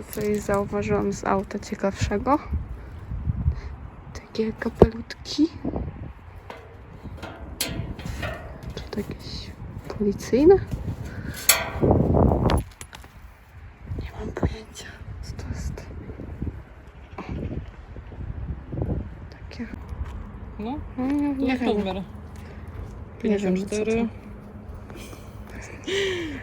Tu coś zauważyłam z auta ciekawszego. Takie kapelutki. Czy to jakieś policyjne? Nie mam pojęcia, co to jest. O. Takie. No, No, nie, to nie wiem. rozmiar. Nie wiem, co 54.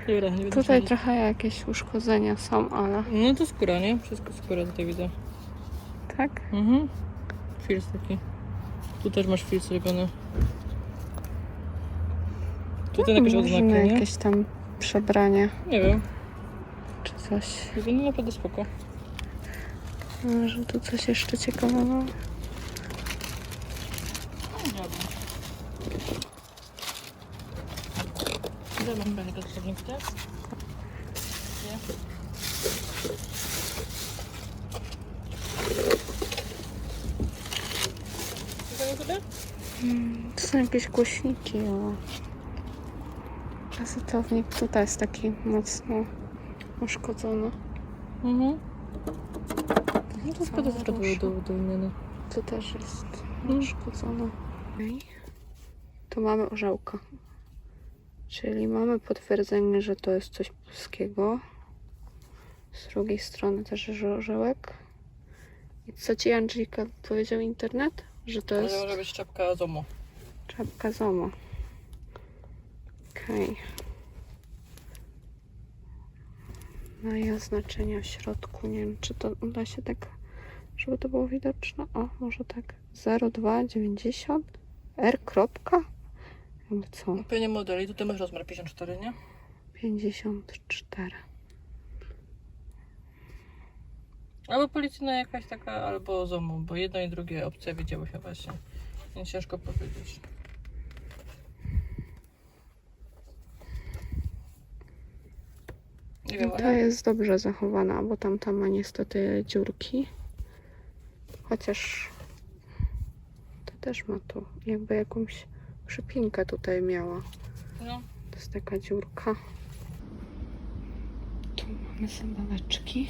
Dobra, nie będę Tutaj trochę jakieś uszkodzenia są, ale No to skóra, nie? Wszystko skóra tutaj widzę. tak? Mhm. Filc taki. Tu też masz filc zrobiony. Tutaj jakieś Może na nie? jakieś tam przebranie Nie wiem. czy coś. Wygląda naprawdę spoko. Może tu coś jeszcze ciekawego? Gdzie masz Nie. Tutaj sobie? Mm, To są jakieś głośniki, o. Kasetownik tutaj jest taki mocno uszkodzony. Mhm. No to było rusza. do, do wymiany. Tu też jest Mm. uszkodzony. Okej. Tu mamy orzełka. Czyli mamy potwierdzenie, że to jest coś polskiego. Z drugiej strony też orzełek. I co ci Angelika powiedział internet? Że to jest może być czapka ZOMO. czapka Zomo. Okej. No i oznaczenia w środku. Nie wiem, czy to da się tak, żeby to było widoczne. O, może tak. 0290 R. Kropka? Jakby co? Pewnie modeli, tutaj masz rozmiar 54, nie? 54. Albo policyjna jakaś taka, albo ZOMO, bo jedno i drugie opcje widziały się właśnie. Więc ciężko powiedzieć. Nie wiem, No, ale ta jest dobrze zachowana, bo tamta ma niestety dziurki. Chociaż to też ma tu jakby jakąś przypinkę tutaj miała. no, To jest taka dziurka. Tu mamy zabaweczki.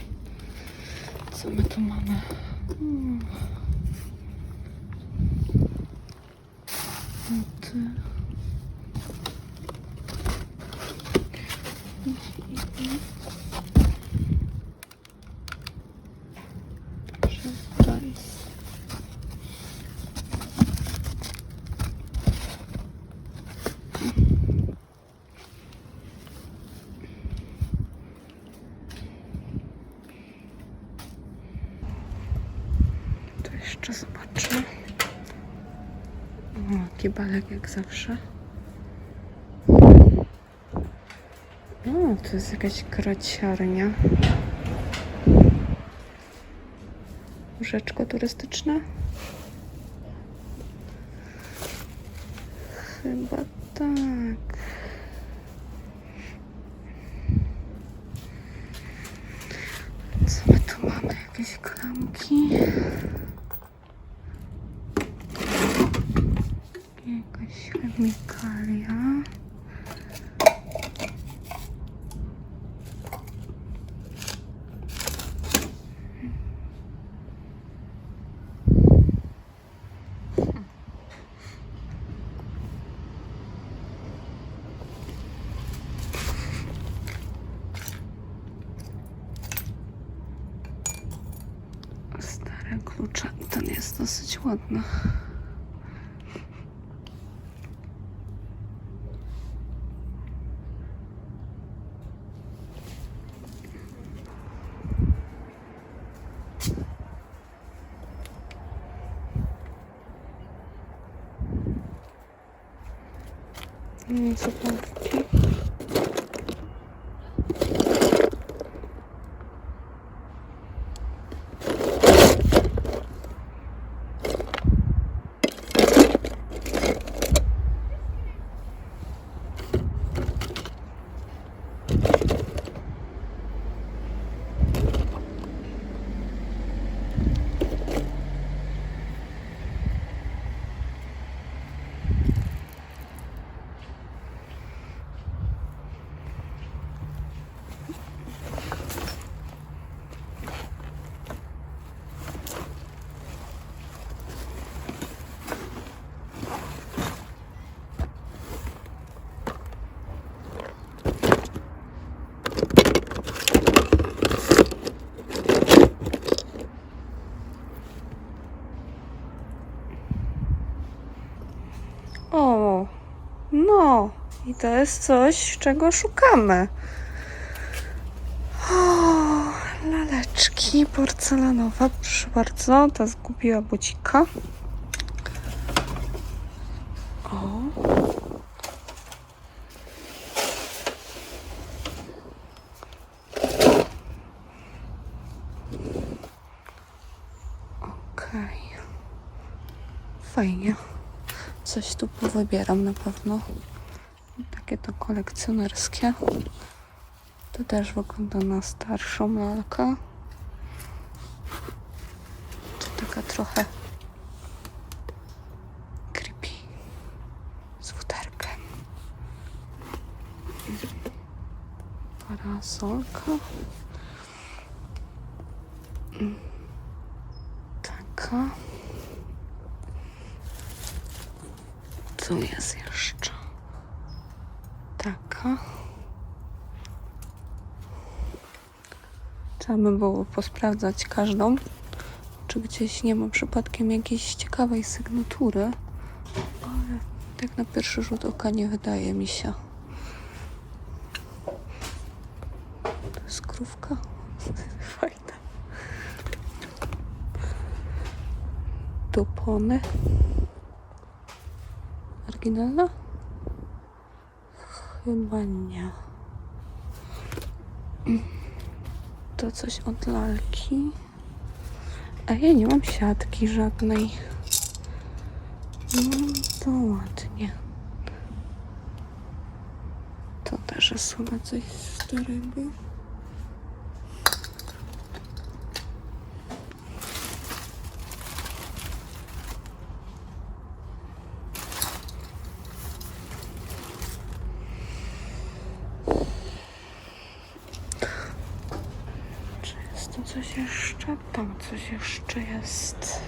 Co my tu mamy? Hmm. Surprise. To jeszcze zobaczę. O, kibalek jak zawsze. O, to jest jakaś kraciarnia. Łóżeczko turystyczne? Chyba tak. Co my tu mamy? Jakieś klamki? Jakaś chemikalia. Klucze. Ten jest dosyć ładny. Mm, I to jest coś, czego szukamy. O, laleczki porcelanowe, proszę bardzo. Ta zgubiła bucika. O. Okej. Fajnie. Coś tu powybieram na pewno. Takie to kolekcjonerskie. To też wygląda na starszą lalkę. To taka trochę creepy. Z futerkiem. Parasolka. Taka. Tu jest jeszcze taka. Trzeba by było posprawdzać każdą, czy gdzieś nie ma przypadkiem jakiejś ciekawej sygnatury, ale tak na pierwszy rzut oka nie wydaje mi się. To jest krówka. Fajna. Dupony. Oryginalna? Chyba nie. To coś od lalki. A ja nie mam siatki żadnej. No to ładnie. To też jest chyba coś starego. Czy jest tu coś jeszcze? Tam coś jeszcze jest.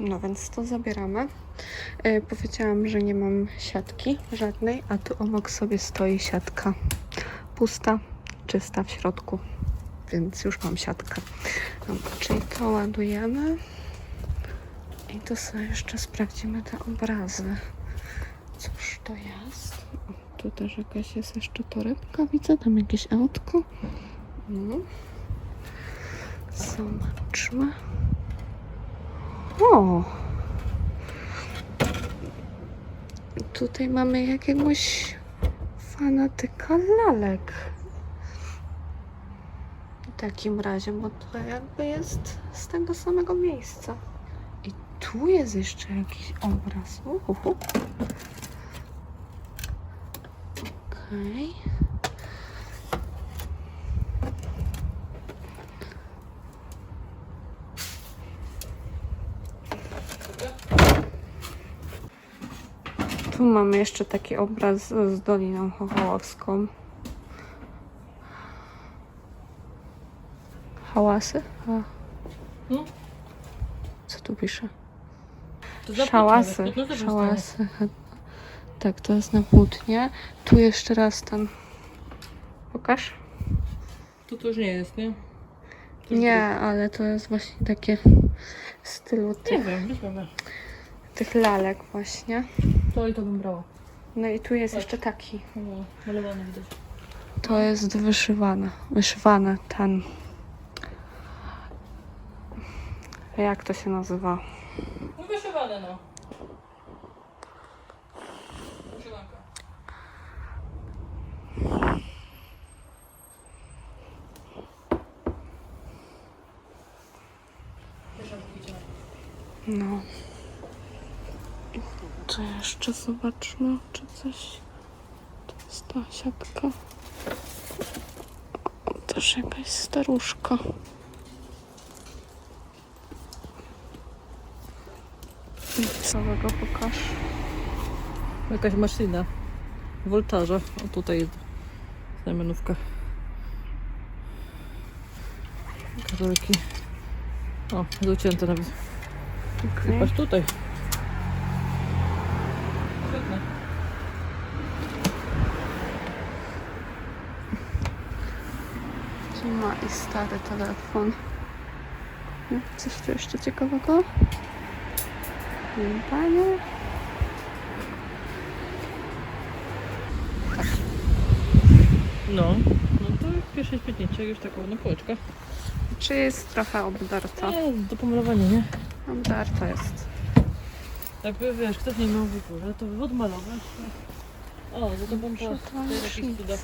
No więc to zabieramy. E, powiedziałam, że nie mam siatki żadnej, a tu obok sobie stoi siatka. Pusta, czysta w środku. Więc już mam siatkę. Dobra, czyli to ładujemy. I to sobie jeszcze sprawdzimy te obrazy. Cóż to jest? O, tu też jakaś jest jeszcze torebka, widzę, tam jakieś autko. No. Zobaczmy. O! Tutaj mamy jakiegoś fanatyka lalek. W takim razie, bo to jakby jest z tego samego miejsca. I tu jest jeszcze jakiś obraz. Uhuhu. Okej. Tu mamy jeszcze taki obraz z Doliną Chochołowską. Hałasy? A, No, co tu pisze? to za Szałasy. to Szałasy. Tak, to jest na płótnie. Tu jeszcze raz ten. Pokaż? Tu to już nie jest, nie? To już Nie, ale to jest właśnie takie w stylu Nie tych, wiem, weźmiemy. tych lalek właśnie. To i to bym brała. No i tu jest Tak. jeszcze taki. No, malowany widać. To jest wyszywane. Wyszywane ten. Jak to się nazywa? No wyszywane no. Wyszywanka. No. To jeszcze zobaczmy, czy coś. To jest ta siatka. Też jakaś staruszka. I Całego pokaż. Jakaś maszyna. Woltarza. O tutaj jest znamionówka. Kawałki. O, docięte nawet. Okay. Patrz tutaj. Tu ma i stary telefon. No, Coś tu jeszcze ciekawego? Nie, panie. No, no to pierwsze śmietnicze, już taką na półeczkę. Czy jest trochę obdarta? Nie, do pomalowania, nie? Obdarta jest. Jakby wiesz, ktoś nie miał w górze, to by odmalować. O, to bym to jakieś cuda.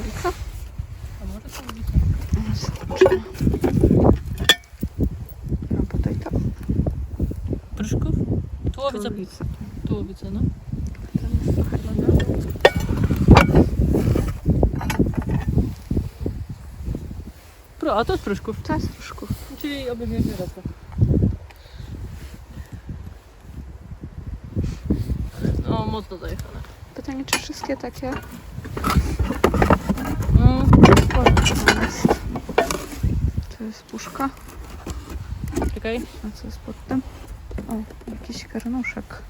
A nie połowica? A może to będzie Zobaczymy. No tutaj to. Pryszków? Tułowica. Tułowica. Tułowica, no. Tam jest trochę. Pro, a to jest pryszków. To jest pruszków. Czyli obejmiemy resztę. O, mocno zajechane. Pytanie, czy wszystkie takie Mm. To jest. Puszka. Czekaj. A co jest pod tym? O, jakiś garnuszek.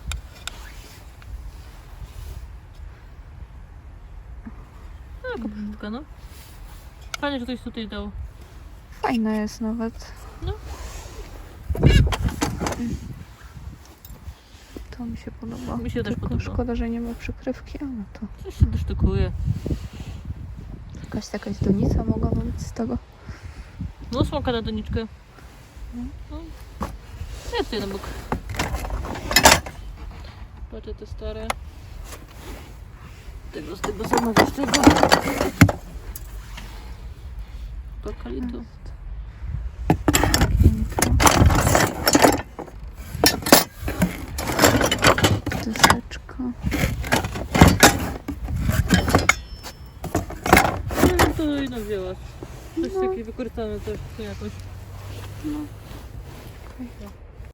Taka pryszówka, no. Fajnie, że ktoś tutaj dał. Fajne jest nawet. No. To mi się podoba. Mi się też Tylko podoba. Szkoda, że nie ma przykrywki, ale to Coś się dosztukuje. Jakaś jakaś donica mogłaby być z tego. No, smoka na doniczkę. No. Ja tutaj na bok. Patrzę te stare. Tego z tego samego z tego. Bakalitu. Deseczka. No to i no wzięła. Coś No. takie wykorzystane